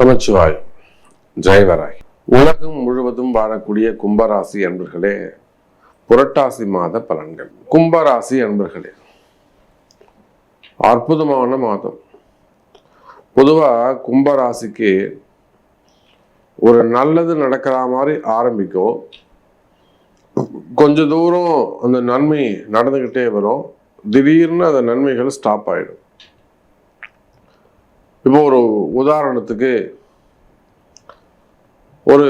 நமச்சிவாய் ஜெயவராய். உலகம் முழுவதும் வாழக்கூடிய கும்பராசி அன்பர்களே புரட்டாசி மாத பலன்கள். கும்பராசி அன்பர்களே அற்புதமான மாதம். பொதுவா கும்பராசிக்கு ஒரு நல்லது நடக்கிற மாதிரி ஆரம்பிக்கும் கொஞ்ச தூரம் அந்த நன்மை நடந்துக்கிட்டே வரும். திடீர்னு அந்த நன்மைகள் ஸ்டாப் ஆகிடும் இப்போ ஒரு உதாரணத்துக்கு ஒரு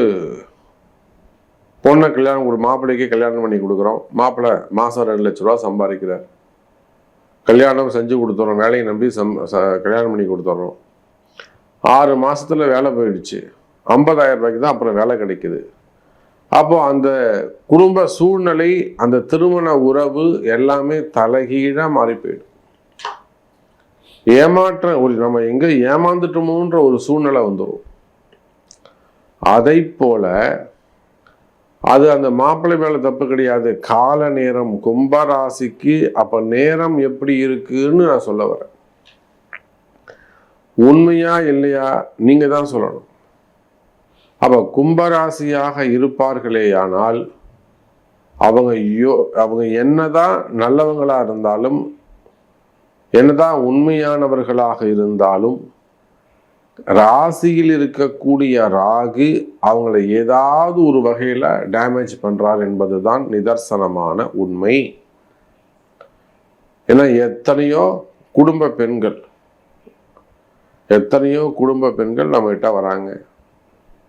பொண்ணை கல்யாணம் கொடு மாப்பிள்ளைக்கு கல்யாணம் பண்ணி கொடுக்குறோம். மாப்பிள்ளை மாதம் ரெண்டு லட்ச ரூபா சம்பாதிக்கிறார். கல்யாணம் செஞ்சு கொடுத்துட்றோம் வேலையை நம்பி சம் ச- கல்யாணம் பண்ணி கொடுத்துட்றோம் ஆறு மாதத்துல வேலை போயிடுச்சு. ஐம்பதாயிரம் ரூபாய்க்கு தான் அப்புறம் வேலை கிடைக்குது. அப்போ அந்த குடும்ப சூழ்நிலை அந்த திருமண உறவு எல்லாமே தலைகீழாக மாறி போயிடும் ஏமாற்ற ஒரு நம்ம எங்கே ஏமாந்துட்டோமோன்ற ஒரு சூழ்நிலை வந்துடும் அதை போல அது அந்த மாப்பிள்ளை மேலே தப்பு கிடையாது. கால நேரம் கும்பராசிக்கு அப்போ நேரம் எப்படி இருக்குன்னு நான் சொல்ல வரேன். உண்மையா இல்லையா? நீங்கள் தான் சொல்லணும். அப்போ கும்பராசியாக இருப்பார்களேயானால் அவங்க யோ அவங்க என்னதான் நல்லவங்களாக இருந்தாலும் என்னதான் உண்மையானவர்களாக இருந்தாலும் ராசியில் இருக்கக்கூடிய ராகு அவங்கள ஏதாவது ஒரு வகையில் டேமேஜ் பண்ணுறார் என்பது தான் நிதர்சனமான உண்மை. ஏன்னா எத்தனையோ குடும்ப பெண்கள் எத்தனையோ குடும்ப பெண்கள் நம்மகிட்ட வராங்க.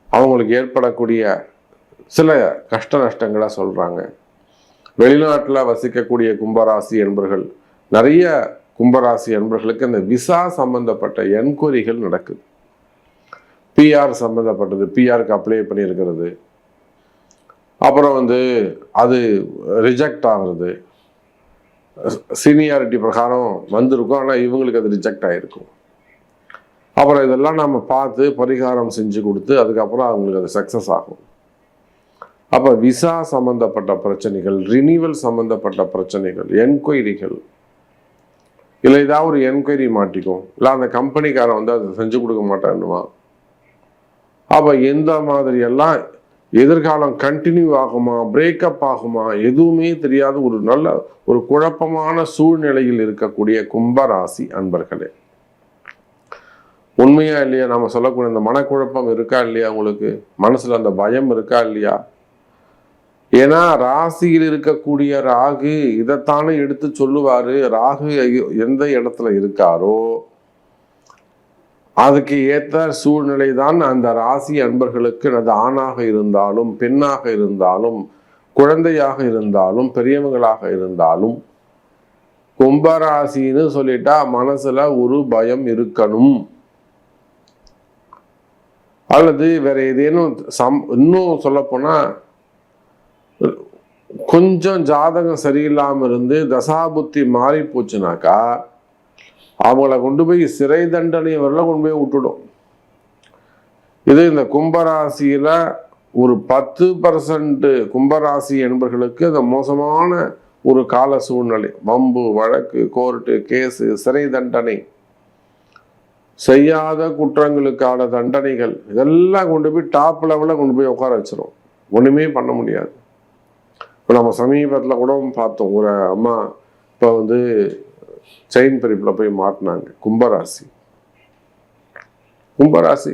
அவங்களுக்கு ஏற்படக்கூடிய சில கஷ்ட நஷ்டங்களை சொல்கிறாங்க வெளிநாட்டில் வசிக்கக்கூடிய கும்பராசி என்பர்கள் நிறைய கும்பராசி அன்பர்களுக்கு இந்த விசா சம்பந்தப்பட்ட என்கொயரிகள் நடக்குது. பிஆர் சம்மந்தப்பட்டது பிஆருக்கு அப்ளை பண்ணியிருக்கிறது. அப்புறம் வந்து அது ரிஜெக்ட் ஆகுறது. சீனியாரிட்டி பிரகாரம் வந்திருக்கும். ஆனால் இவங்களுக்கு அது ரிஜெக்ட் ஆகிருக்கும் அப்புறம் இதெல்லாம் நம்ம பார்த்து பரிகாரம் செஞ்சு கொடுத்து அதுக்கப்புறம் அவங்களுக்கு அது சக்ஸஸ் ஆகும். அப்போ விசா சம்பந்தப்பட்ட பிரச்சனைகள் ரினியூவல் சம்பந்தப்பட்ட பிரச்சனைகள் என்கொயரிகள் இல்லை ஏதாவது ஒரு என்கொயரி மாட்டிக்கும். இல்லை அந்த கம்பெனிக்காரன் வந்து அதை செஞ்சு கொடுக்க மாட்டான்னுவான் அப்போ எந்த மாதிரியெல்லாம் எதிர்காலம் கண்டினியூ ஆகுமா பிரேக்கப் ஆகுமா எதுவுமே தெரியாத ஒரு நல்ல ஒரு குழப்பமான சூழ்நிலையில் இருக்கக்கூடிய கும்பராசி அன்பர்களே. உண்மையா இல்லையா? நம்ம சொல்லக்கூடிய இந்த மனக்குழப்பம் இருக்கா இல்லையா உங்களுக்கு? மனசுல அந்த பயம் இருக்கா இல்லையா? ஏன்னா ராசியில் இருக்கக்கூடிய ராகு இதைத்தானே எடுத்து சொல்லுவாரு. ராகு எந்த இடத்துல இருக்காரோ அதுக்கு ஏற்ற சூழ்நிலை தான் அந்த ராசி அன்பர்களுக்கு அது ஆணாக இருந்தாலும் பெண்ணாக இருந்தாலும் குழந்தையாக இருந்தாலும் பெரியவங்களாக இருந்தாலும் கும்பராசின்னு சொல்லிட்டா மனசுல ஒரு பயம் இருக்கணும். அல்லது வேற ஏதேனும் சம் இன்னும் சொல்லப்போனா கொஞ்சம் ஜாதகம் சரியில்லாமல் இருந்து தசாபுத்தி மாறி போச்சுனாக்கா அவங்கள கொண்டு போய் சிறை தண்டனை வரல கொண்டு போய் விட்டுடும். இது இந்த கும்பராசியில் ஒரு பத்து பர்சன்ட் கும்பராசி என்பர்களுக்கு இந்த மோசமான ஒரு கால சூழ்நிலை. வம்பு வழக்கு கோர்ட்டு கேஸு சிறை தண்டனை. செய்யாத குற்றங்களுக்கான தண்டனைகள் இதெல்லாம் கொண்டு போய் டாப் லெவலில் கொண்டு போய் உட்கார வச்சிரும். ஒன்றுமே பண்ண முடியாது. இப்போ நம்ம சமீபத்தில் கூட பார்த்தோம். ஒரு அம்மா இப்போ வந்து செயின் பிரிப்பில் போய் மாட்டினாங்க. கும்பராசி. கும்பராசி.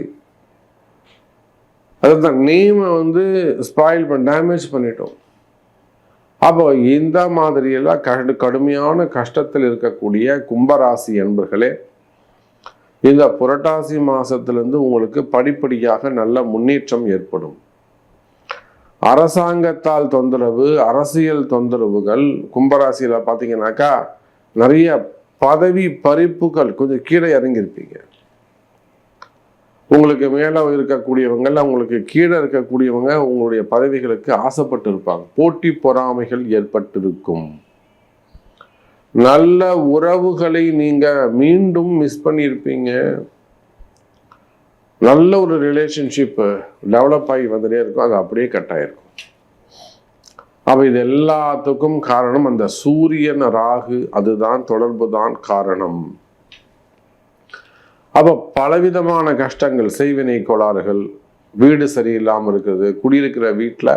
அதுதான் நேமை வந்து ஸ்பாயில் பண்ண டேமேஜ் பண்ணிட்டோம். அப்போ இந்த மாதிரியெல்லாம் கடு கடுமையான கஷ்டத்தில் இருக்கக்கூடிய கும்பராசி என்பர்களே இந்த புரட்டாசி மாதத்துலேருந்து உங்களுக்கு படிப்படியாக நல்ல முன்னேற்றம் ஏற்படும். அரசாங்கத்தால் தொந்தரவு அரசியல் தொந்தரவுகள் கும்பராசியில பாத்தீங்கன்னாக்கா நிறைய பதவி பறிப்புகள் கொஞ்சம் கீழே இறங்கியிருப்பீங்க. உங்களுக்கு மேலே இருக்கக்கூடியவங்க உங்களுக்கு கீழே இருக்கக்கூடியவங்க உங்களுடைய பதவிகளுக்கு ஆசைப்பட்டு இருப்பாங்க போட்டி பொறாமைகள் ஏற்பட்டிருக்கும். நல்ல உறவுகளை நீங்க மீண்டும் மிஸ் பண்ணியிருப்பீங்க. நல்ல ஒரு ரிலேஷன்ஷிப்பு டெவலப் ஆகி வந்துட்டே இருக்கும். அது அப்படியே கட் ஆகிருக்கும் அப்போ இது எல்லாத்துக்கும் காரணம் அந்த சூரியன் ராகு அதுதான் தொடர்பு தான் காரணம். அப்போ பலவிதமான கஷ்டங்கள் செய்வினை கோளாறுகள் வீடு சரியில்லாமல் இருக்கிறது குடியிருக்கிற வீட்டில்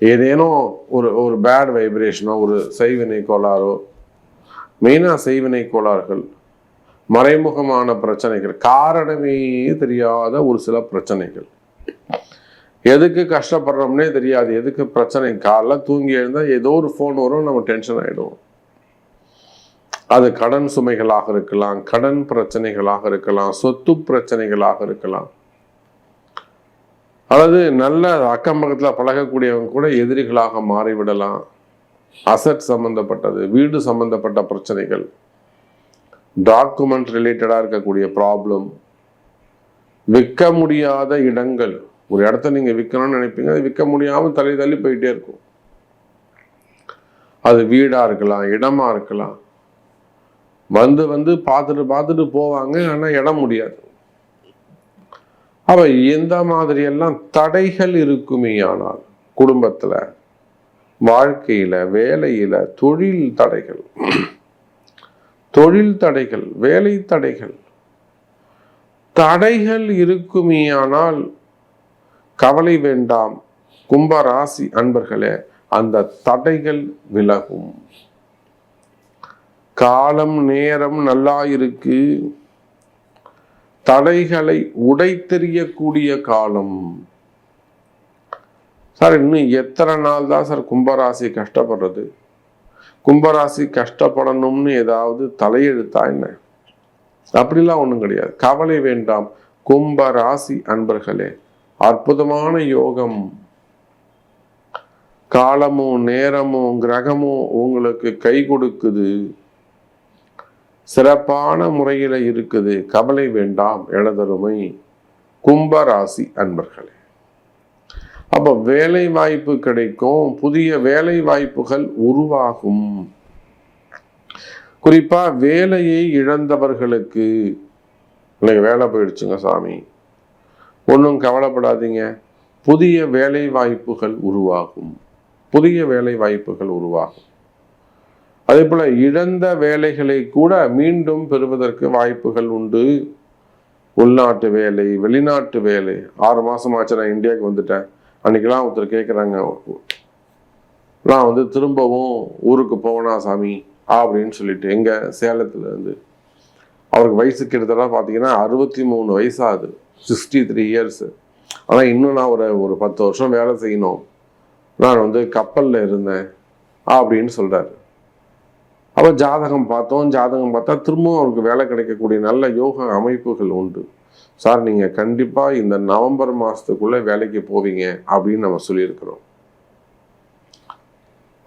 ஏதேனும் ஒரு ஒரு பேட் வைப்ரேஷனோ ஒரு செய்வினை கோளாறோ மெயினாக செய்வினை கோளாறுகள் மறைமுகமான பிரச்சனைகள் காரணமே தெரியாத ஒரு சில பிரச்சனைகள். எதுக்கு கஷ்டப்படுறோம்னே தெரியாது எதுக்கு பிரச்சனை? காலைல தூங்கி எழுந்தால் ஏதோ ஒரு ஃபோன் வரும் நம்ம டென்ஷன் ஆகிடுவோம் அது கடன் சுமைகளாக இருக்கலாம் கடன் பிரச்சனைகளாக இருக்கலாம் சொத்து பிரச்சனைகளாக இருக்கலாம். அதாவது நல்ல அக்கம் பக்கத்தில் பழகக்கூடியவங்க கூட எதிரிகளாக மாறிவிடலாம். அசட் சம்பந்தப்பட்டது வீடு சம்பந்தப்பட்ட பிரச்சனைகள். டாக்குமெண்ட் ரிலேட்டடாக இருக்கக்கூடிய ப்ராப்ளம் விற்க முடியாத இடங்கள். ஒரு இடத்த நீங்கள் விற்கணும்னு நினைப்பீங்க அது விற்க முடியாமல் தள்ளி தள்ளி போயிட்டே இருக்கும். அது வீடாக இருக்கலாம் இடமா இருக்கலாம். வந்து வந்து பார்த்துட்டு பார்த்துட்டு போவாங்க ஆனால் இடம் முடியாது. அவ எந்த மாதிரியெல்லாம் தடைகள் இருக்குமே ஆனால் குடும்பத்துல வாழ்க்கையில வேலையில தொழில் தடைகள். தொழில் தடைகள் வேலை தடைகள். தடைகள் இருக்குமே ஆனால் கவலை வேண்டாம். கும்பராசி அன்பர்களே அந்த தடைகள் விலகும். காலம் நேரம் நல்லா இருக்கு. தடைகளை உடைத்தெறியக்கூடிய காலம். சார் இன்னும் எத்தனை நாள் தான் சார் கும்பராசி கஷ்டப்படுறது? கும்பராசி கஷ்டப்படணும்னு ஏதாவது தலையெழுத்தா என்ன? அப்படிலாம் ஒன்றும் கிடையாது. கவலை வேண்டாம். கும்ப ராசி அன்பர்களே அற்புதமான யோகம். காலமும் நேரமும் கிரகமும் உங்களுக்கு கை கொடுக்குது. சிறப்பான முறையில் இருக்குது. கவலை வேண்டாம். எனதருமை கும்பராசி அன்பர்களே. அப்போ வேலை வாய்ப்பு கிடைக்கும் புதிய வேலை வாய்ப்புகள் உருவாகும். குறிப்பா வேலையை இழந்தவர்களுக்கு இன்னைக்கு வேலை போயிடுச்சுங்க சாமி. ஒன்றும் கவலைப்படாதீங்க. புதிய வேலை வாய்ப்புகள் உருவாகும். புதிய வேலை வாய்ப்புகள் உருவாகும். அதே போல இழந்த வேலைகளை கூட மீண்டும் பெறுவதற்கு வாய்ப்புகள் உண்டு. உள்நாட்டு வேலை வெளிநாட்டு வேலை. ஆறு மாசம் ஆச்சு நான் இந்தியாவுக்கு வந்துட்டேன். அன்னைக்கெல்லாம் ஒருத்தர் கேட்குறாங்க நான் வந்து திரும்பவும் ஊருக்கு போவனா சாமி? அப்படின்னு சொல்லிட்டு எங்கள் சேலத்துலேருந்து. அவருக்கு வயசு கிட்டத்தட்ட பார்த்தீங்கன்னா அறுபத்தி மூணு வயசாகுது. சிக்ஸ்டி த்ரீ இயர்ஸு ஆனால் இன்னும் நான் ஒரு ஒரு பத்து வருஷம் வேலை செய்யணும். நான் வந்து கப்பலில் இருந்தேன் அப்படின்னு சொல்கிறாரு அப்போ ஜாதகம் பார்த்தோம் ஜாதகம் பார்த்தா திரும்பவும் அவருக்கு வேலை கிடைக்கக்கூடிய நல்ல யோக அமைப்புகள் உண்டு. சார் நீங்கள் கண்டிப்பாக இந்த நவம்பர் மாதத்துக்குள்ளே வேலைக்கு போவீங்க அப்படின்னு நம்ம சொல்லியிருக்கிறோம்.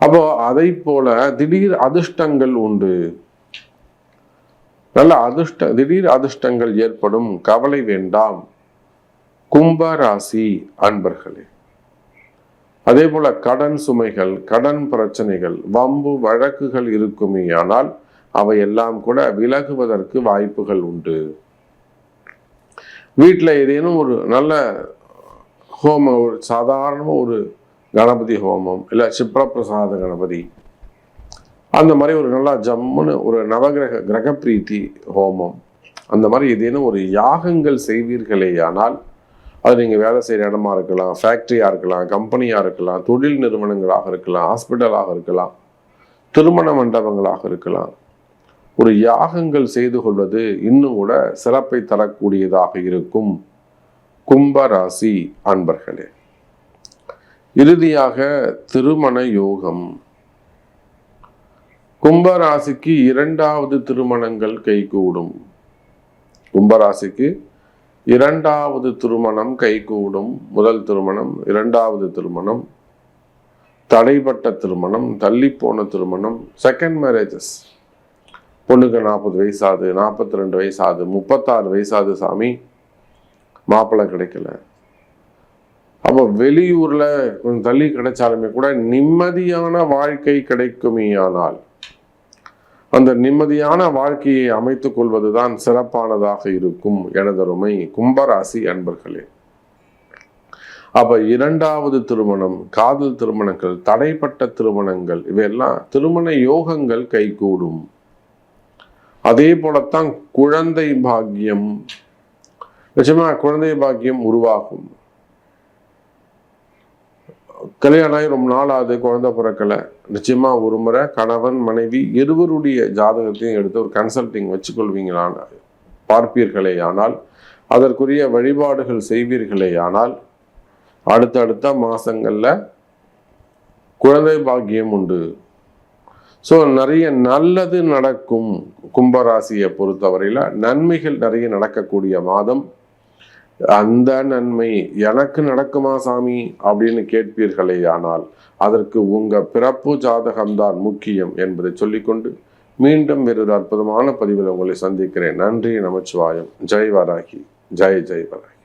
அப்போ அதை போல திடீர் அதிர்ஷ்டங்கள் உண்டு. நல்ல அதிர்ஷ்ட திடீர் அதிர்ஷ்டங்கள் ஏற்படும் கவலை வேண்டாம். கும்ப ராசி அன்பர்களே. அதே போல கடன் சுமைகள் கடன் பிரச்சனைகள் வம்பு வழக்குகள் இருக்குமேயானால் அவை எல்லாம் கூட விலகுவதற்கு வாய்ப்புகள் உண்டு. வீட்டில் ஏதேனும் ஒரு நல்ல ஹோமம் ஒரு சாதாரணமாக ஒரு கணபதி ஹோமம் இல்லை சிப்ரப்பிரசாத கணபதி அந்த மாதிரி ஒரு நல்லா ஜம்முன்னு ஒரு நவகிரக கிரகப்பிரீத்தி ஹோமம் அந்த மாதிரி ஏதேனும் ஒரு யாகங்கள் செய்வீர்களேயானால் அது நீங்கள் வேலை செய்கிற இடமா இருக்கலாம் ஃபேக்ட்ரியாக இருக்கலாம் கம்பெனியாக இருக்கலாம் தொழில் நிறுவனங்களாக இருக்கலாம் ஹாஸ்பிட்டலாக இருக்கலாம் திருமண மண்டபங்களாக இருக்கலாம் ஒரு யாகங்கள் செய்து கொள்வது இன்னும் கூட சிறப்பை தரக்கூடியதாக இருக்கும். கும்பராசி அன்பர்களே இறுதியாக திருமண யோகம். கும்பராசிக்கு இரண்டாவது திருமணங்கள் கைகூடும். கும்பராசிக்கு இரண்டாவது திருமணம் கைகூடும். முதல் திருமணம் இரண்டாவது திருமணம் தடைப்பட்ட திருமணம் தள்ளிப்போன திருமணம் செகண்ட் மேரேஜஸ் பொண்ணுக்கு நாற்பது வயசாகுது நாற்பத்தி ரெண்டு வயசாகுது முப்பத்தாறு வயசாகுது சாமி. மாப்பிள்ளை கிடைக்கல. அப்போ வெளியூரில் கொஞ்சம் தள்ளி கிடைச்சாலுமே கூட நிம்மதியான வாழ்க்கை கிடைக்குமேயானால் அந்த நிம்மதியான வாழ்க்கையை அமைத்துக் கொள்வதுதான் சிறப்பானதாக இருக்கும் எனதருமை கும்பராசி அன்பர்களே. அப்ப இரண்டாவது திருமணம் காதல் திருமணங்கள் தடைப்பட்ட திருமணங்கள் இவையெல்லாம் திருமண யோகங்கள் கைகூடும். அதே போலத்தான் குழந்தை பாக்கியம். நிச்சயமா குழந்தை பாக்கியம் உருவாகும். கல்யாணம் ஆகி ரொம்ப நாள் ஆகுது குழந்தை பிறக்கலை. நிச்சயமா ஒரு முறை கணவன் மனைவி இருவருடைய ஜாதகத்தையும் எடுத்து ஒரு கன்சல்டிங் வச்சுக்கொள்வீங்களான பார்ப்பீர்களே ஆனால் அதற்குரிய வழிபாடுகள் செய்வீர்களே ஆனால் அடுத்தடுத்த மாசங்கள்ல குழந்தை பாக்கியம் உண்டு. ஸோ நிறைய நல்லது நடக்கும் கும்பராசியை பொறுத்தவரையில் நன்மைகள் நிறைய நடக்கக்கூடிய மாதம். அந்த நன்மை எனக்கு நடக்குமா சாமி? அப்படின்னு கேட்பீர்களே ஆனால் அதற்கு உங்க பிறப்பு ஜாதகம்தான் முக்கியம் என்பதை சொல்லிக்கொண்டு மீண்டும் வேறொரு அற்புதமான பதிவில் உங்களை சந்திக்கிறேன். நன்றி நமச்சிவாயம். ஜெய் வராகி. ஜெய் ஜெய் வராகி.